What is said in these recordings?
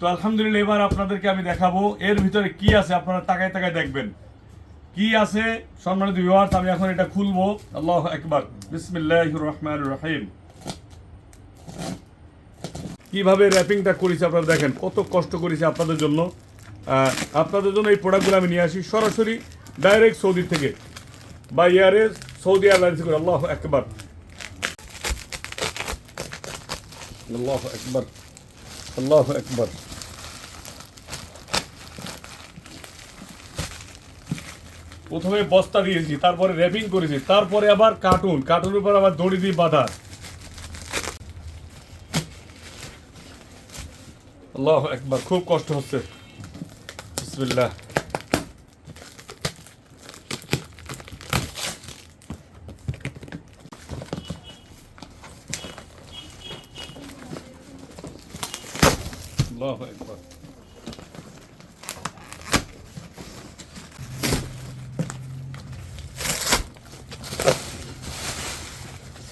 তো আলহামদুলিল্লাহ, এবার আপনাদেরকে আমি দেখাবো এর ভিতরে কি আছে, আপনারা তাকায় তাকায় দেখবেন। কি আছে? সম্মানিত ভিউয়ার্স আমি এখন এটা খুলবো। আল্লাহ একবার বিসমিল্লাহির রহমানির রহিম। কীভাবে র্যাপিংটা করেছি আপনারা দেখেন, কত কষ্ট করেছি আপনাদের জন্য। আপনাদের জন্য এই প্রোডাক্টগুলো আমি নিয়ে আসি সরাসরি ডাইরেক্ট সৌদি থেকে। বা এয়ারে সৌদি এয়ারলাইন্স করে। আল্লাহ একবার আল্লাহ একবার আল্লাহ একবার প্রথমে বস্তা দিয়েছি, তারপরে র্যাপিং করেছি, তারপরে আবার কার্টুন কার্টুনের উপর আবার দড়ি দিয়ে বাঁধা। আল্লাহ একবার খুব কষ্ট হচ্ছে। বিসমিল্লাহ। আল্লাহ একবার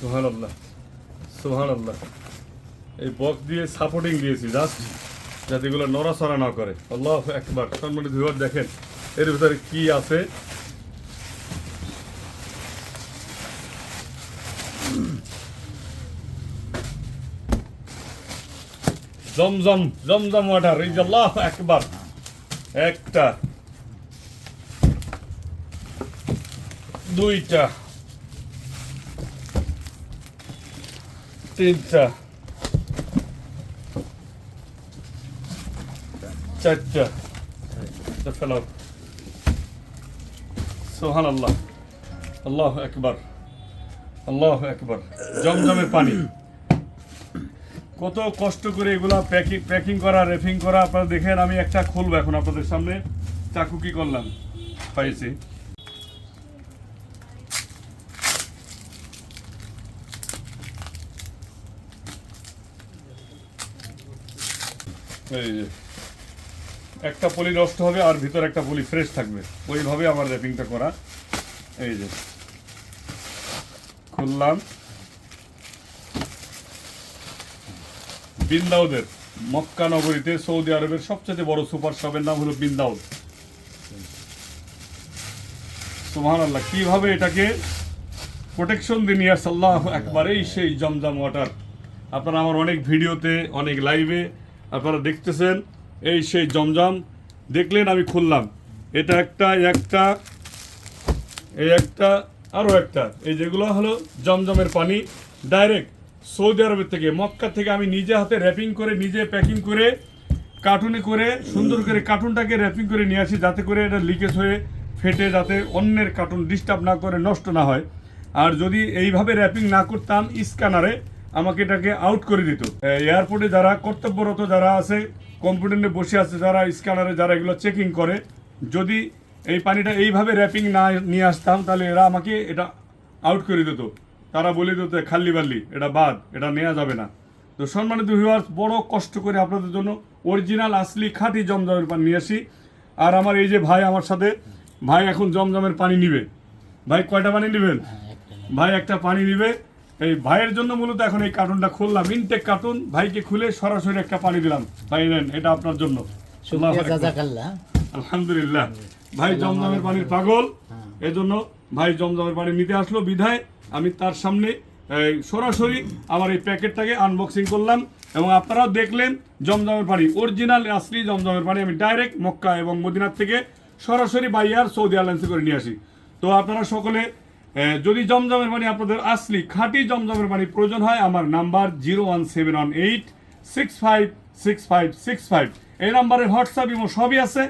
সুহান আল্লাহ এই বক্স দিয়ে সাপোর্টিং দিয়েছি জাস্ট যাতে এগুলো নড়াচড়া না করে। আল্লাহ একবার সম্মানিত ভিউয়ার দেখেন, এর ভিতরে কি আছে? জমজম জমজম ওয়াটার এই আল্লাহ একবার একটা, দুইটা তিনটা। চারটা। ফেলাও। সোহান আল্লাহ আল্লাহ একবার আল্লাহ একবার জমজমের পানি। কত কষ্ট করে এগুলা প্যাকিং প্যাকিং করা, রেফিং করা, আপনারা দেখেন, আমি একটা খুলবো এখন আপনাদের সামনে। চাকু কি করলাম? পাইছি। এই যে একটা পলি নষ্ট হবে আর ভিতরে একটা পলি ফ্রেশ থাকবে। ওইভাবে আমার র্যাপিংটা করা। এই যে, খুললাম। বিন্দাউদের, মক্কা নগরীতে সৌদি আরবের সবচেয়ে বড় সুপার শপের নাম হলো বিন্দাউদ। সুবহান আল্লাহ কীভাবে এটাকে প্রোটেকশন দিয়ে নিয়ে আসছে? আল্লাহ একবারেই সেই জমজম ওয়াটার আপনারা আমার অনেক ভিডিওতে, অনেক লাইভে আপনারা দেখতেছেন, এই সেই জমজম। দেখলেন, আমি খুললাম। এটা একটা একটা, এই একটা আরও একটা। এই যেগুলো হলো জমজমের পানি। ডাইরেক্ট সৌদি আরবের থেকে, মক্কা থেকে আমি নিজে হাতে র্যাপিং করে, নিজে প্যাকিং করে কার্টুনে করে, সুন্দর করে কার্টুনটাকে র্যাপিং করে নিয়ে আসি, যাতে করে এটা লিকেজ হয়ে ফেটে, যাতে অন্যের কার্টুন ডিস্টার্ব না করে, নষ্ট না হয়। আর যদি এইভাবে র্যাপিং না করতাম স্ক্যানারে আমাকে এটাকে আউট করে দিত। এয়ারপোর্টে যারা কর্তব্যরত যারা আছে কম্পিউটারে বসে আছে যারা স্ক্যানারে যারা এগুলো চেকিং করে যদি এই পানিটা এইভাবে র্যাপিং না নিয়ে আসতাম তাহলে এরা আমাকে এটা আউট করে দিত। তারা বলে দিত খাল্লি বাল্লি এটা বাদ এটা নেওয়া যাবে না। তো সম্মানিত ভিউয়ার্স বড় কষ্ট করে আপনাদের জন্য অরিজিনাল আসলি খাঁটি জমজমের পানি নিয়ে আসি। আর আমার এই যে ভাই আমার সাথে ভাই এখন জমজমের পানি নিবে। ভাই কয়টা পানি নেবেন? ভাই একটা পানি নিবে। এই ভাইয়ের জন্য মূলত এখন এই কার্টুনটা খুললাম। ইনটেক কার্টুন ভাইকে খুলে সরাসরি একটা পানি দিলাম। ভাই নেন এটা আপনার জন্য। আলহামদুলিল্লাহ। ভাই জমজমের পানির পাগল। এজন্য ভাই জমজমের পানি নিতে আসলো বিধায়। আমি তার সামনে এই, সরাসরি আমার এই প্যাকেটটাকে আনবক্সিং করলাম। এবং আপনারাও দেখলেন জমজমের পানি। অরিজিনাল আসলি জমজমের পানি। আমি ডাইরেক্ট মক্কা এবং মদিনার থেকে সরাসরি বাইয়ার সৌদি এয়ারলাইন্সে করে নিয়ে আসি। তো আপনারা সকলে যদি জমজমের পানি আপনাদের আসলি, খাঁটি জমজমের পানি প্রয়োজন হয়, আমার number zero one seven one eight six five six five six five. এই নাম্বারে হোয়াটসঅ্যাপ এবং সবই আছে।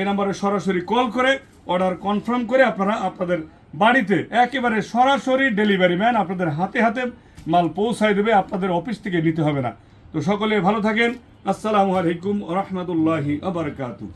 এই নাম্বারে সরাসরি কল করে, অর্ডার কনফার্ম করে আপনারা আপনাদের বাড়িতে একেবারে সরাসরি ডেলিভারি ম্যান আপনাদের হাতে হাতে মাল পৌঁছায় দেবে, আপনাদের অফিস থেকে নিতে হবে না। তো সকলে ভালো থাকেন। আসসালামু আলাইকুম রহমতুল্লাহি আবরকাতু